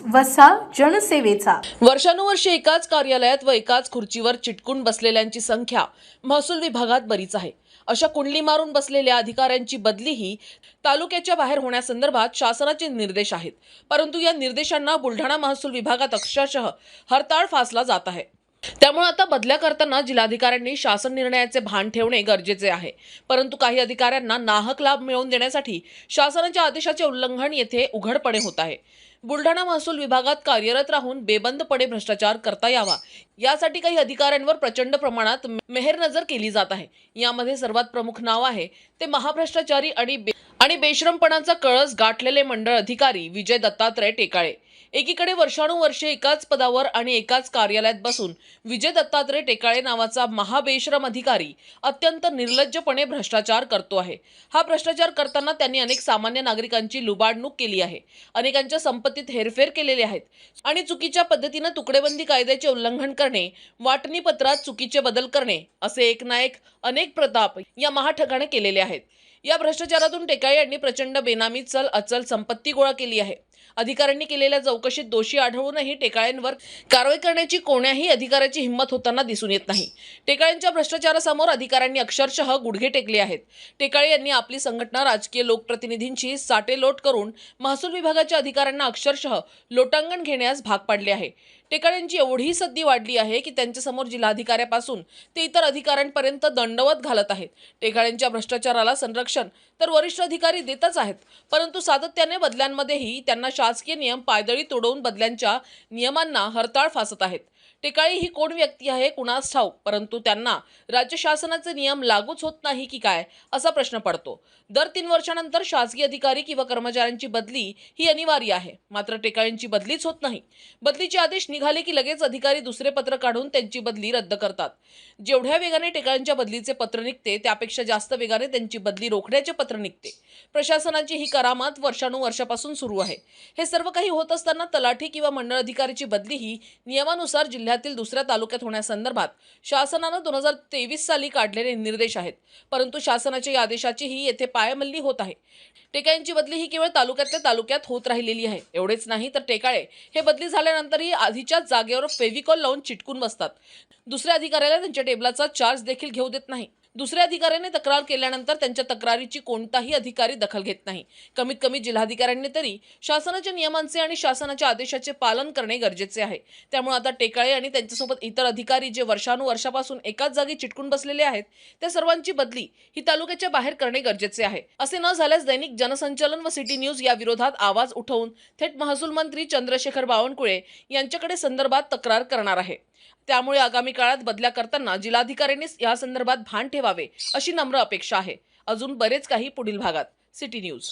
News वसा जनसेवेचा. वर्षानुवर्षे एकाच कार्यालयात व एकाच खुर्चीवर चिटकून बसलेल्यांची संख्या महसूल विभागात बरीच आहे. अशा कुंडली मारून बसलेल्या अधिकाऱ्यांची बदलीही तालुक्याच्या बाहेर होण्यासंदर्भात शासनाचे निर्देश आहेत. परंतु या निर्देशांना बुलढाणा महसूल विभागात अक्षरशः हरताळ फासला जात आहे. त्यामुळे आता बदल्या करताना जिल्हाधिकाऱ्यांनी शासन निर्णयाचे भान ठेवणे गरजेचे आहे. परंतु काही अधिकाऱ्यांना नाहक लाभ मिळवून देण्यासाठी शासनाच्या आदेशाचे उल्लंघन येथे उघडपणे होत आहे. बुलढाणा महसूल विभागात कार्यरत राहून बेबंदपणे भ्रष्टाचार करता यावा यासाठी काही अधिकाऱ्यांवर प्रचंड प्रमाणात मेहरनजर केली जात आहे. यामध्ये सर्वात प्रमुख नाव आहे ते महाभ्रष्टाचारी आणि बे- आणि बेश्रमपणाचा कळस गाठलेले मंडळ अधिकारी विजय दत्तात्रय टेकाळे. एकीकडे वर्षानुवर्षे एकाच पदावर आणि एकाच कार्यालयात बसून विजय दत्तात्रय टेकाळे नावाचा महाबेश्रम अधिकारी अत्यंत निर्लज्जपणे भ्रष्टाचार करतो आहे. हा भ्रष्टाचार करताना त्यांनी अनेक सामान्य नागरिकांची लुबाडणूक केली आहे. अनेकांच्या संपत्तीत हेरफेर केलेले आहेत आणि चुकीच्या पद्धतीनं तुकडेबंदी कायद्याचे उल्लंघन करणे वाटणी पत्रात चुकीचे बदल करणे असे एक ना एक अनेक प्रताप या महाठगाने केलेले आहेत. या भ्रष्टाचारातून टेकाळे यांनी प्रचंड बेनामी चल अचल संपत्ती गोळा केली आहे. अधिकाऱ्यांनी केलेल्या चौकशीत दोषी आढळूनही टेकाळ्यांवर कारवाई करण्याची कोण्याही अधिकाऱ्याची हिंमत होताना दिसून येत नाही. टेकाळ्यांच्या भ्रष्टाचारासमोर अधिकाऱ्यांनी अक्षरशः गुडघे टेकले आहेत. टेकाळे यांनी आपली संघटना राजकीय लोकप्रतिनिधींची साटेलोट करून महसूल विभागाच्या अधिकाऱ्यांना अक्षरशः लोटांगण घेण्यास भाग पाडले आहे. टेकाळ्यांची एवढी सद्दी वाढली आहे की त्यांच्यासमोर जिल्हाधिकाऱ्यापासून ते इतर अधिकाऱ्यांपर्यंत दंडवत घालत आहेत. टेकाळ्यांच्या भ्रष्टाचाराला संरक्षण तर वरिष्ठ अधिकारी देतच आहेत परंतु सातत्याने बदल्यांमध्येही त्यांना शासकीय नियम पायदळी तोडवून बदल्यांच्या नियमांना हरताळ फासत आहेत. टेकाळी ही कोण व्यक्ती आहे कुणास ठाऊक? परंतु त्यांना राज्य शासनाचे नियम लागूच होत नाही की काय असा प्रश्न पडतो. दर तीन वर्षानंतर शासकीय अधिकारी किंवा कर्मचाऱ्यांची बदली ही अनिवार्य आहे. मात्र टेकाळींची बदलीच होत नाही. बदलीचे आदेश निघाले की लगेच अधिकारी दुसरे पत्र काढून त्यांची बदली रद्द करतात. जेवढ्या वेगाने टेकाळ्यांच्या बदलीचे पत्र निघते त्यापेक्षा जास्त वेगाने त्यांची बदली रोखण्याचे पत्र निघते. प्रशासनाची ही करामत वर्षानुवर्षापासून सुरू आहे. हे सर्व काही होत असताना तलाठी किंवा मंडळ अधिकारीची बदली ही नियमानुसार जिल्ह्यात जिल्ह्यातील दुसऱ्या तालुक्यात होण्यासंदर्भात शासनानं दोन हजार तेवीस साली काढलेले निर्देश आहेत. परंतु शासनाच्या या आदेशाची ही येथे पायमल्ली होत आहे. टेकाळ्यांची बदली ही केवळ तालुक्यातल्या तालुक्यात होत राहिलेली आहे. एवढेच नाही तर टेकाळे हे बदली झाल्यानंतरही आधीच्या जागेवर फेविकॉल लावून चिटकून बसतात. दुसऱ्या अधिकाऱ्याला त्यांच्या टेबलाचा चार्ज देखील घेऊ देत नाही. दुसऱ्या अधिकाऱ्याने तक्रार केल्यानंतर त्यांच्या तक्रारीची कोणताही अधिकारी दखल घेत नाही. कमीत कमी जिल्हाधिकाऱ्यांनी तरी शासनाच्या नियमांचे आणि शासनाच्या आदेशाचे पालन करणे गरजेचे आहे. त्यामुळे आता टेकाळे आणि त्यांच्यासोबत इतर अधिकारी जे वर्षानुवर्षापासून एकाच जागी चिटकून बसलेले आहेत त्या सर्वांची बदली ही तालुक्याच्या बाहेर करणे गरजेचे आहे. असे न झाल्यास दैनिक जनसंचलन व सिटी न्यूज या विरोधात आवाज उठवून थेट महसूल मंत्री चंद्रशेखर बावनकुळे यांच्याकडे संदर्भात तक्रार करणार आहे. त्यामुळे आगामी काळात बदल्या करताना जिल्हाधिकाऱ्यांनी यासंदर्भात भान ठेवावे अशी नम्र अपेक्षा आहे. अजून बरेच काही पुढील भागात. City news.